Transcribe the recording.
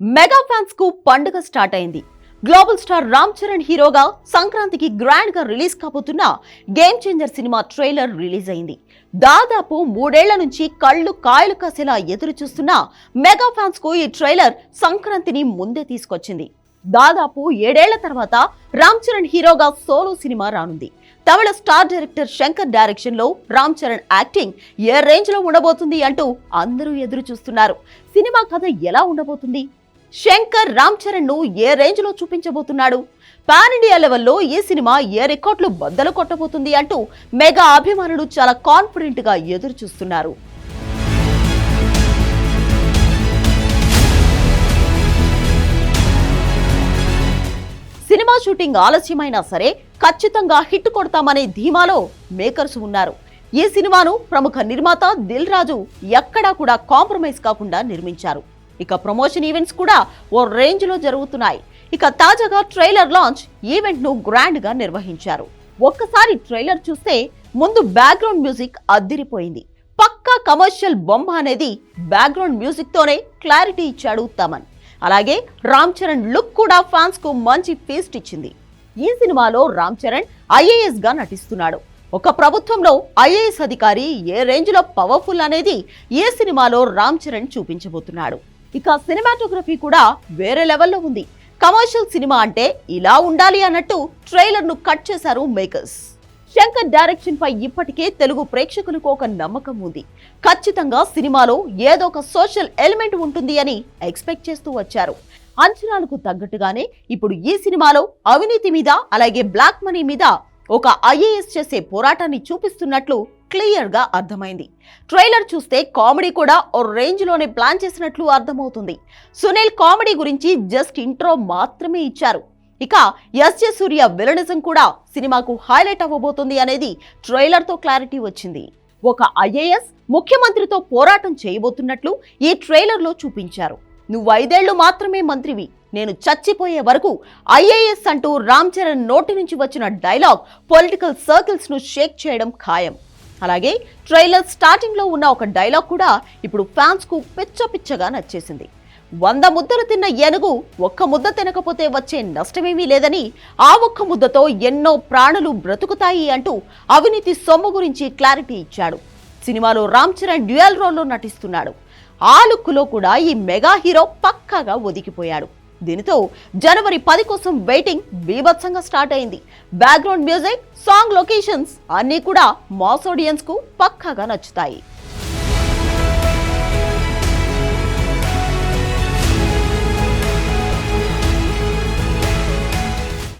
Mega ఫ్యాన్స్కు పండుగ start అయింది. Global star Ram Charan హీరోగా సంక్రాంతికి గ్రాండ్గా రిలీజ్ కాబోతున్న Game Changer cinema trailer release అయింది. దాదాపు మూడేళ్ళ నుంచి కళ్ళు కాయలు కాసేలా ఎదురు చూస్తున్న మెగా ఫ్యాన్స్కు ఈ ట్రైలర్ సంక్రాంతిని ముందే తీసుకొచ్చింది. దాదాపు ఏడేళ్ళ తర్వాత రామ్ చరణ్ హీరోగా సోలో సినిమా రానుంది. తమిళ స్టార్ డైరెక్టర్ శంకర్ డైరెక్షన్లో రామ్ చరణ్ యాక్టింగ్ ఏ రేంజ్లో ఉండబోతుంది అంటూ అందరూ ఎదురు చూస్తున్నారు. సినిమా కథ ఎలా ఉండబోతుంది? శంకర్ రామ్ చరణ్ను ఏ రేంజ్లో చూపించబోతున్నాడు? పాన్ ఇండియా లెవెల్లో ఈ సినిమా ఏ రికార్డులు బద్దలు కొట్టబోతుంది అంటూ మెగా అభిమానులు చాలా కాన్ఫిడెంట్గా ఎదురు చూస్తున్నారు సినిమా షూటింగ్ ఆలస్యమైనా సరే ఖచ్చితంగా హిట్ కొడతామనే ధీమాలో మేకర్స్ ఉన్నారు. ఈ సినిమాను ప్రముఖ నిర్మాత దిల్ రాజు ఎక్కడా కూడా కాంప్రమైజ్ కాకుండా నిర్మించారు. ఇక ప్రమోషన్ ఈవెంట్స్ కూడా ఓ రేంజ్లో జరుగుతున్నాయి. ఇక తాజాగా ట్రైలర్ లాంచ్ ఈవెంట్ను గ్రాండ్గా నిర్వహించారు. ఒక్కసారి ట్రైలర్ చూస్తే ముందు బ్యాక్గ్రౌండ్ మ్యూజిక్ అద్దిరిపోయింది. పక్కా కమర్షియల్ బొమ్మ అనేది బ్యాక్గ్రౌండ్ మ్యూజిక్ తోనే క్లారిటీ ఇచ్చాడు తమన్. అలాగే రామ్ చరణ్ లుక్ కూడా ఫ్యాన్స్కు మంచి ఫీస్ట్ ఇచ్చింది. ఈ సినిమాలో రామ్ చరణ్ ఐఏఎస్గా నటిస్తున్నాడు. ఒక ప్రభుత్వంలో ఐఏఎస్ అధికారి ఏ రేంజ్లో పవర్ఫుల్ అనేది ఏ సినిమాలో రామ్ చరణ్ చూపించబోతున్నాడు? ఇక సినిమాటోగ్రఫీ కూడా వేరే లెవెల్లో ఉంది. కమర్షియల్ సినిమా అంటే ఇలా ఉండాలి అన్నట్టు ట్రైలర్ను కట్ చేశారు మేకర్స్. శంకర్ డైరెక్షన్ పై ఇప్పటికే తెలుగు ప్రేక్షకులకు ఒక నమ్మకం ఉంది. ఖచ్చితంగా సినిమాలో ఏదో ఒక సోషల్ ఎలిమెంట్ ఉంటుంది అని ఎక్స్పెక్ట్ చేస్తూ వచ్చారు. అంచనాలకు తగ్గట్టుగానే ఇప్పుడు ఈ సినిమాలో అవినీతి మీద అలాగే బ్లాక్ మనీ మీద ఒక ఐఏఎస్ చేసే పోరాటాన్ని చూపిస్తున్నట్లు క్లియర్గా అర్థమైంది. ట్రైలర్ చూస్తే కామెడీ కూడా ఓ రేంజ్లోనే ప్లాన్ చేసినట్లు అర్థమవుతుంది. సునీల్ కామెడీ గురించి జస్ట్ ఇంట్రో మాత్రమే ఇచ్చారు. ఇక ఎస్జే సూర్య విలనిజం కూడా సినిమాకు హైలైట్ అవ్వబోతుంది అనేది ట్రైలర్తో క్లారిటీ వచ్చింది. ఒక ఐఏఎస్ ముఖ్యమంత్రితో పోరాటం చేయబోతున్నట్లు ఈ ట్రైలర్లో చూపించారు. నువ్వు ఐదేళ్ళు మాత్రమే మంత్రివి. నేను చచ్చిపోయే వరకు ఐఏఎస్ అంటూ రామ్ చరణ్ నోటి నుంచి వచ్చిన డైలాగ్ పొలిటికల్ సర్కిల్స్ను షేక్ చేయడం ఖాయం. అలాగే ట్రైలర్ స్టార్టింగ్లో ఉన్న ఒక డైలాగ్ కూడా ఇప్పుడు ఫ్యాన్స్కు పిచ్చ పిచ్చగా నచ్చేసింది. వంద ముద్దలు తిన్న ఏనుగు ఒక్క ముద్ద తినకపోతే వచ్చే నష్టమేమీ లేదని ఆ ఒక్క ముద్దతో ఎన్నో ప్రాణులు బ్రతుకుతాయి అంటూ అవినీతి సొమ్ము గురించి క్లారిటీ ఇచ్చాడు. సినిమాలో రామ్ చరణ్ డ్యూయల్ రోల్లో నటిస్తున్నాడు. ఆ లుక్లో కూడా ఈ మెగా హీరో పక్కాగా ఒదిగిపోయాడు. దీనితో జనవరి పది కోసం వెయిటింగ్ బీభత్సంగా స్టార్ట్ అయింది. బ్యాక్గ్రౌండ్ మ్యూజిక్ సాంగ్ లొకేషన్స్ అన్నీ కూడా మాస్ ఆడియన్స్కు పక్కాగా నచ్చుతాయి.